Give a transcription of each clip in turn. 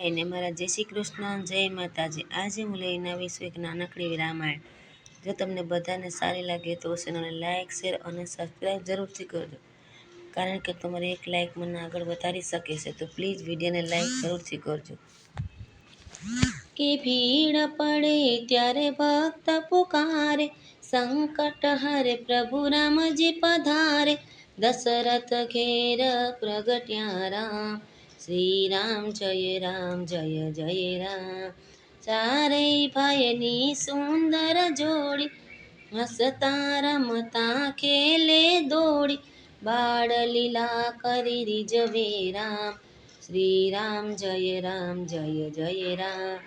એને મારા જય શ્રી કૃષ્ણ, જય માતાજી. આજે હું લઈને આવીશું એક નાનકડી રામાયણ. જો તમને બધાને સારી લાગે તો ચેનલને લાઇક શેર અને સબસ્ક્રાઈબ જરૂરથી કરજો. કારણ કે તમારી એક લાઇક મને આગળ વધારી શકે છે, તો પ્લીઝ વિડીયોને લાઇક જરૂરથી કરજો. કે ભીડ પડે ત્યારે ભક્ત પુકારે, સંકટ હરે પ્રભુ રામજી પધારે. દશરથ ઘેર પ્રગટ્યા રામ. શ્રી રામ જય રામ, જય જય રામ. ચારે ભાઈની સુંદર જોડી, હસતા રમતા ખેલે દોડી, બાળ લીલા કરી રીજવે રામ. શ્રી રામ જય રામ, જય જય રામ.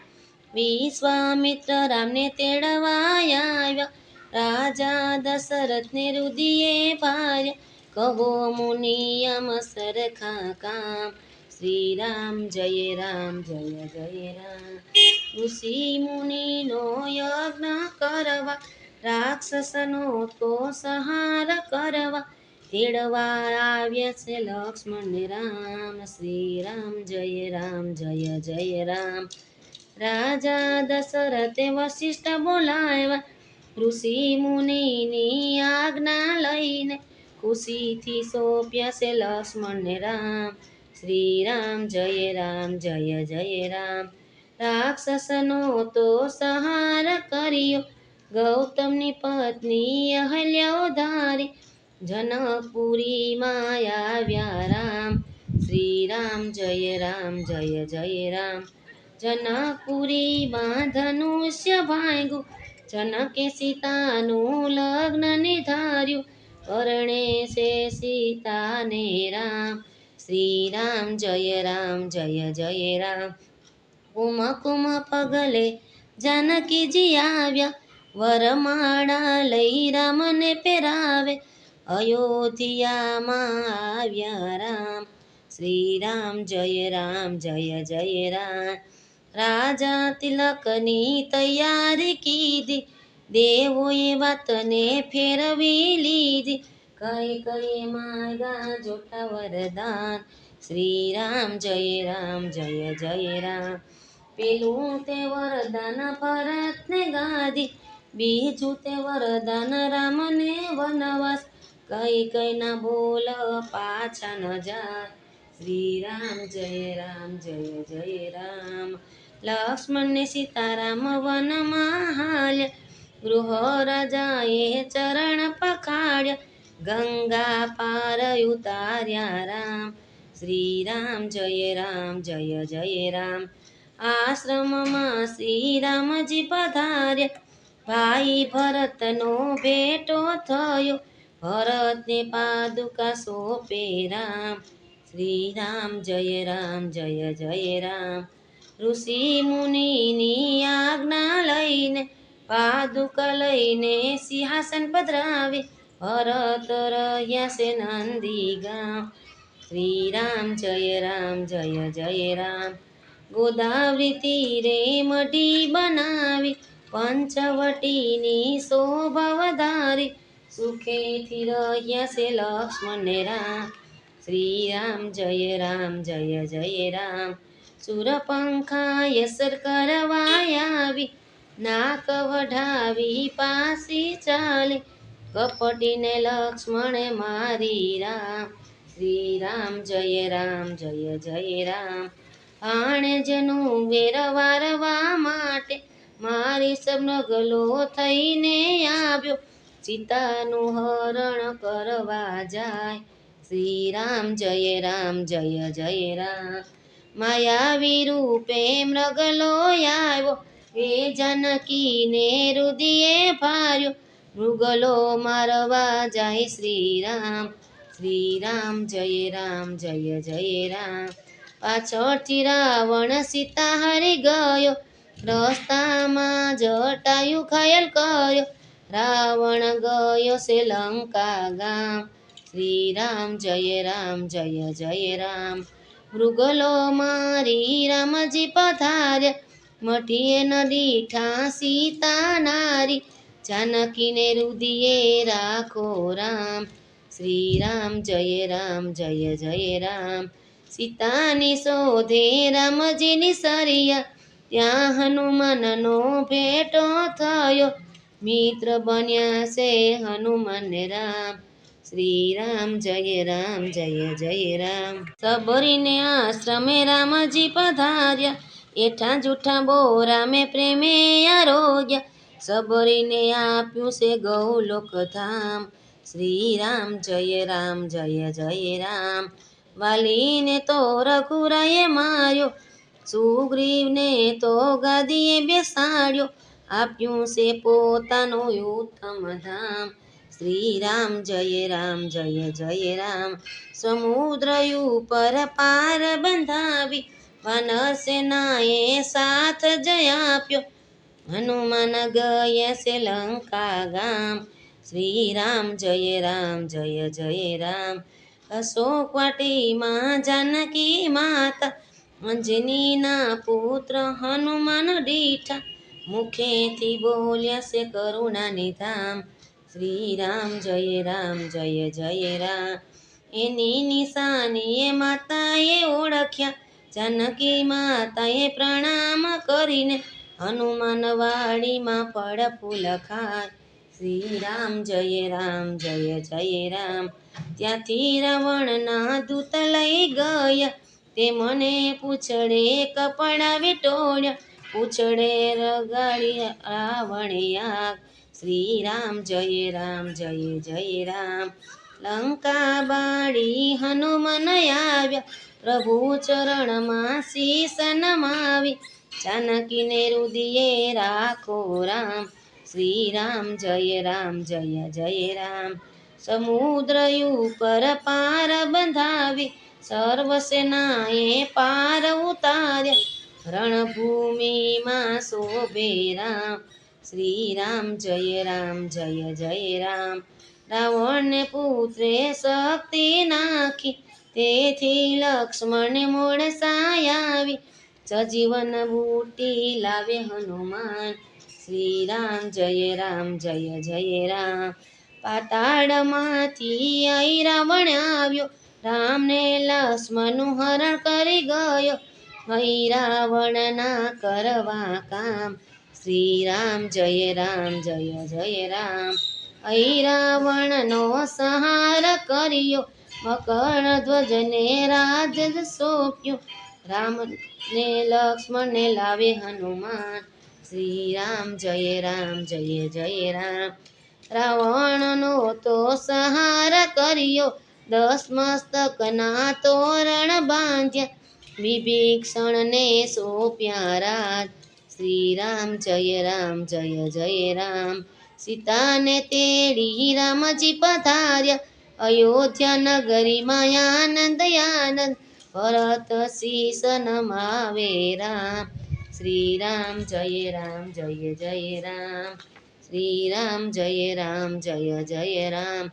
વિશ્વામિત્ર રામને તેડવા આવ્યા. રાજા દશરથને રુદિએ ભાર્યા કહો મુનિયમ સરખા કામ. શ્રી રામ જય રામ, જય જય રામ. ઋષિ મુનિનો યજ્ઞ કરવા રાક્ષસનો તો સંહાર કરવા, તેડવા આવ્યા છે લક્ષ્મણ રામ. શ્રી રામ જય રામ, જય જય રામ. રાજા દશરથે વશિષ્ઠ બોલાવ્યા. ઋષિ મુનિની આજ્ઞા લઈને ખુશીથી સોંપ્યા છે લક્ષ્મણ રામ. શ્રી રામ જય રામ, જય જય રામ. રાક્ષસનો તો સંહાર કર્યો. ગૌતમની પત્ની અહલ્યા ધારી જનકપુરીમાં આવ્યા રામ. શ્રી રામ જય રામ, જય જય રામ. જનકપુરીમાં ધનુષ્ય ભાગ્યું. જનકે સીતાનું લગ્ન નિધાર્યું. પરણે છે સીતાને રામ. શ્રી રામ જય રામ, જય જય રામ. કુમ કુમ પગલે જાનકીજી આવ્યા. વરમાળા લઈ રામને પહેરાવે. અયોધ્યામાં આવ્યા રામ. શ્રી રામ જય રામ, જય જય રામ. રાજા તિલકની તૈયારી કીધી. દેવોએ વાતને ફેરવી લીધી. કઈ કઈ માગા જોટા વરદાન શ્રી રામ જય રામ, જય જય રામ. પેલું તે વરદાન ભરતને ગાદી બીજું તે વરદાન રામને વનવાસ. કઈ કઈ ના બોલ પાછા ન જાય. શ્રી રામ જય રામ, જય જય રામ. લક્ષ્મણને સીતારામ વનમાં હાલ્યા. ગૃહ રાજાએ ચરણ પખાડ્યા. ગંગા પાર ઉતાર્યા રામ શ્રી રામ જય રામ જય જય રામ આશ્રમમાં શ્રી રામજી પધાર્યા ભાઈ ભરતનો ભેટો થયો ભરતને પાદુકા સોપે રામ શ્રી રામ જય રામ જય જય રામ ઋષિ મુનિની આજ્ઞા લઈને પાદુકા લઈને સિંહાસન પધરાવે ભરત રહ્યા છે નંદી ગામ શ્રી રામ જય રામ, જય જય રામ. ગોદાવરી તીરે મઢી બનાવી, પંચવટીની શોભા વધારી. સુખેથી રહ્યા છે લક્ષ્મણ રામ. શ્રી રામ જય રામ, જય જય રામ. સુરપંખા યસર કરવા આવી, નાક વઢાવી પાસી ચાલે. કપટીને લક્ષ્મણે મારી રામ. શ્રી રામ જય રામ, જય જય રામ. ભાણેજનું વેર વારવા માટે મારી સબનો ગલો થઈને આવ્યો. સીતાનું હરણ કરવા જાય. શ્રી રામ જય રામ, જય જય રામ. માયાવી રૂપે મૃગલો આવ્યો. એ જાનકીને રુદિયે ભાર્યો. મૃગલો મારવા જાય શ્રી રામ શ્રી રામ જય રામ, જય જય રામ. પાછળથી રાવણ સીતા હારી ગયો, રસ્તામાં જટાયું ઘાયલ કર્યો. રાવણ ગયો છે લંકા ગામ શ્રી રામ જય રામ, જય જય રામ. મૃગલો મારી રામજી પધાર્યા મઠીએ નદી ઠા સીતા નારી જાનકીને રુદિએ રાખો રામ શ્રી રામ જય રામ જય જય રામ સીતાની શોધે રામજીની સરિયા ત્યાં હનુમાનનો ભેટો થયો મિત્ર બન્યા છે હનુમાન રામ શ્રી રામ જય રામ જય જય રામ સબરીને આશ્રમે રામજી પધાર્યા એઠા જૂઠા બોરા મેં પ્રેમે આરોગ્યા સબરીને આપ્યું છે ગૌલોક ધામ શ્રી રામ જય રામ જય જય રામ વાલીને તો રઘુરાએ માર્યો સુગ્રીવને તો ગાદીએ બેસાડ્યો આપ્યું છે પોતાનું ઉત્તમ ધામ શ્રી રામ જય રામ જય જય રામ સમુદ્ર ઉપર પાર બંધાવી વાનર સેનાએ સાથ જય આપ્યો હનુમાન ગયા છે લંકા ગામ શ્રી રામ જય રામ જય જય રામ અશોક વાટીમાં જાનકી માતા અંજનીના પુત્ર હનુમાન દીઠા મુખેથી બોલ્યા છે કરુણાની ધામ શ્રી રામ જય રામ જય જય રામ એની નિશાનીએ માતાએ ઓળખ્યા જાનકી માતાએ પ્રણામ કરીને હનુમાન વાડીમાં ફળ ફૂલ ખાય શ્રી રામ જય રામ જય જય રામ ત્યાંથી રાવણના દૂત લઈ ગયા તે મને પૂછડે કપડા વિટોળ્યા પૂછડે રગાડી રાવણે આગ શ્રી રામ જય રામ જય જય રામ લંકા બાળી હનુમાન આવ્યા પ્રભુ ચરણમાં શીશ નમાવી જાનકીને રુદિએ રાખો રામ શ્રી રામ જય રામ જય જય રામ સમુદ્ર ઉપર પાર બંધાવી સર્વ સેનાએ પાર ઉતાર્યા રણભૂમિમાં શોભે રામ શ્રી રામ જય રામ જય જય રામ રાવણને પુત્રે શક્તિ નાખી તેથી લક્ષ્મણને મોડ સાયાવી સજીવન બુટી લાવે હનુમાન શ્રી રામ જય રામ જય જય રામ પાતાળમાંથી આઈ રાવણ આવ્યો રામને લક્ષ્મણનું હરણ કરી ગયો હૈ રાવણના કરવા કામ શ્રી રામ જય રામ જય જય રામ હૈ રાવણનો સહાર કર્યો મકર ધ્વજને રાજ સોંપ્યું રામને લક્ષ્મણને લાવે હનુમાન. શ્રી રામ જય રામ, જય જય રામ. રાવણનો તો સહાર કર્યો. દસ મસ્તકના તોરણ બાંધ્યા. વિભીક્ષણને સોંપ્યા રાજ. શ્રી રામ જય રામ, જય જય રામ. સીતાને તેડી રામજી પધાર્યા. અયોધ્યા નગરીમાં આનંદ આનંદ. ભરત શીસ નમાવે રામ. શ્રી રામ જય રામ, જય જય રામ. શ્રી રામ જય રામ, જય જય રામ.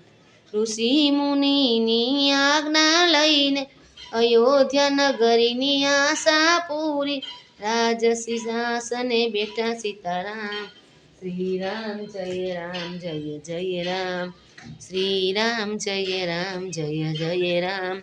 ઋષિ મુનિની આજ્ઞા લઈને અયોધ્યા નગરીની આશા પૂરી. રાજ સિંહાસને બેઠા સીતારામ. શ્રી રામ જય રામ, જય જય રામ. શ્રી રામ જય રામ, જય જય રામ.